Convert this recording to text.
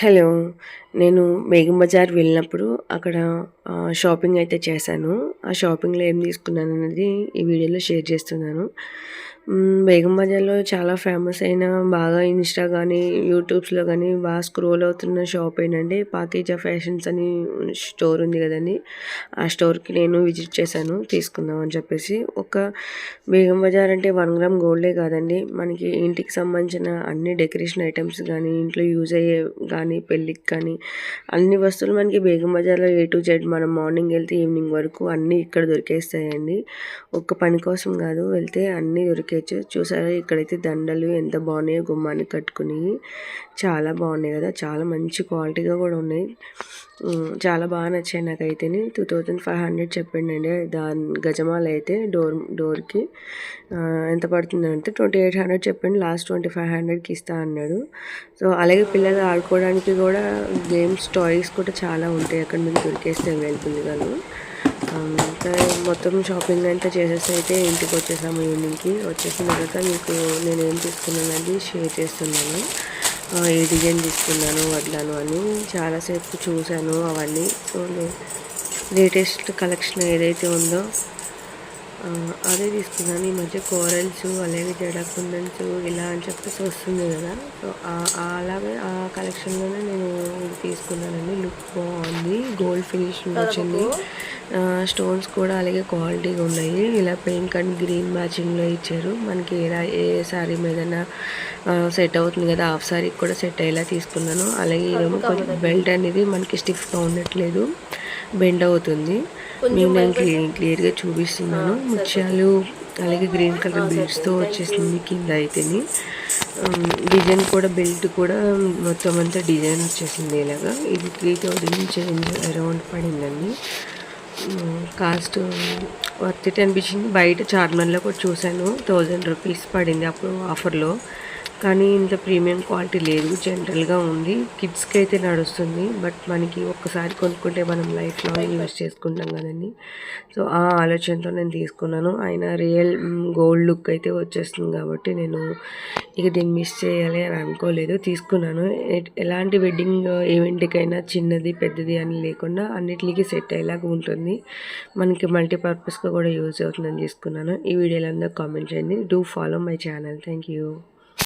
Hello, నేను బేగం బజార్ వెళ్ళినప్పుడు అక్కడ షాపింగ్ అయితే చేశాను. ఆ షాపింగ్లో ఏం తీసుకున్నాను అనేది ఈ వీడియోలో షేర్ చేస్తున్నాను. బేగం బజార్లో చాలా ఫేమస్ అయిన బాగా ఇన్స్టా కానీ యూట్యూబ్స్లో కానీ బాగా స్క్రోల్ అవుతున్న షాప్ ఏంటంటే పాకేజా ఫ్యాషన్స్ అని స్టోర్ ఉంది కదండి. ఆ స్టోర్కి నేను విజిట్ చేశాను తీసుకుందాం అని చెప్పేసి. ఒక బేగం బజార్ అంటే వన్ గ్రామ్ గోల్డే కాదండి. మనకి ఇంటికి సంబంధించిన అన్ని డెకరేషన్ ఐటమ్స్ కానీ ఇంట్లో యూజ్ అయ్యే కానీ పెళ్ళికి కానీ అన్ని వస్తువులు మనకి బేగం బజార్లో ఏ టు జెడ్ మనం మార్నింగ్ వెళ్తే ఈవినింగ్ వరకు అన్నీ ఇక్కడ దొరికేస్తాయండి. ఒక్క పని కోసం కాదు వెళ్తే అన్నీ దొరికేయచ్చు చూసారా ఇక్కడైతే దండలు ఎంత బాగున్నాయో గుమ్మానికి కట్టుకుని. చాలా బాగున్నాయి కదా చాలా మంచి క్వాలిటీగా కూడా ఉన్నాయి. చాలా బాగా నచ్చాయి నాకైతేనే. టూ థౌజండ్ ఫైవ్ హండ్రెడ్ చెప్పిండండి. దాని గజమాల అయితే డోర్ డోర్కి ఎంత పడుతుందంటే ట్వంటీ ఎయిట్ హండ్రెడ్ చెప్పండి. లాస్ట్ ట్వంటీ ఫైవ్ హండ్రెడ్కి ఇస్తా అన్నాడు. సో అలాగే పిల్లలు ఆడుకోవడానికి కూడా గేమ్స్ టాయ్స్ కూడా చాలా ఉంటాయి. అక్కడ మీకు దొరికేస్తే అవైలబుల్గాను ఇంకా మొత్తం షాపింగ్ అంతా చేసేసి అయితే ఇంటికి వచ్చేసాము. ఈవినింగ్కి వచ్చేసిన తర్వాత మీకు నేను ఏం తీసుకున్నానది షేర్ చేస్తున్నాను. ఏ డిజైన్ తీసుకున్నాను వడ్లను అని చాలాసేపు చూశాను అవన్నీ. సో లేటెస్ట్ కలెక్షన్ ఏదైతే ఉందో అదే తీసుకున్నాను. ఈ మధ్య కోరల్స్ అలాగే జడా కుందన్స్ ఇలా అని చెప్పేసి వస్తుంది కదా. సో అలాగే ఆ కలెక్షన్లోనే నేను తీసుకున్నానండి. లుక్ బాగుంది. గోల్డ్ ఫినిష్ వచ్చింది. స్టోన్స్ కూడా అలాగే క్వాలిటీగా ఉన్నాయి. ఇలా పింక్ అండ్ గ్రీన్ మ్యాచింగ్లో ఇచ్చారు. మనకి ఎలా ఏ శారీ మీదైనా సెట్ అవుతుంది కదా హాఫ్ శారీకి కూడా సెట్ అయ్యేలా తీసుకున్నాను. అలాగే ఇదేమో కొంచెం బెల్ట్ అనేది మనకి స్టిఫ్గా ఉండట్లేదు. బెండ్ అవుతుంది. మీకు నేను క్లియర్ క్లియర్గా చూపిస్తున్నాను. ముత్యాలు అలాగే గ్రీన్ కలర్ బీడ్స్తో వచ్చేసింది కింద అయితేని. డిజైన్ కూడా బెల్ట్ కూడా మొత్తం అంతా డిజైన్ వచ్చేసింది ఇలాగా. ఇది త్రీ థౌజండ్ చేంజ్ అరౌండ్ పడిందండి. కాస్ట్ వర్త్ ఇట్ అనిపించింది. బయట చార్మన్లో కూడా చూశాను. థౌజండ్ రూపీస్ పడింది అప్పుడు ఆఫర్లో కానీ ఇంత ప్రీమియం క్వాలిటీ లేదు. జనరల్గా ఉంది. కిడ్స్కి అయితే నడుస్తుంది. బట్ మనకి ఒక్కసారి కొనుక్కుంటే మనం లైఫ్ లాంగ్ చేసుకుంటాం కదండి. సో ఆ ఆలోచనతో నేను తీసుకున్నాను. ఆయన రియల్ గోల్డ్ లుక్ అయితే వచ్చేస్తుంది కాబట్టి నేను ఇక దీన్ని మిస్ చేయాలి అని అనుకోలేదు. తీసుకున్నాను. ఎలాంటి వెడ్డింగ్ ఈవెంట్కైనా చిన్నది పెద్దది అని లేకుండా అన్నిటికీ సెట్ అయ్యేలాగా ఉంటుంది. మనకి మల్టీపర్పస్గా కూడా యూజ్ అవుతుందని తీసుకున్నాను. ఈ వీడియోలో అందరూ కామెంట్ చేయండి. Do follow my channel. Thank you.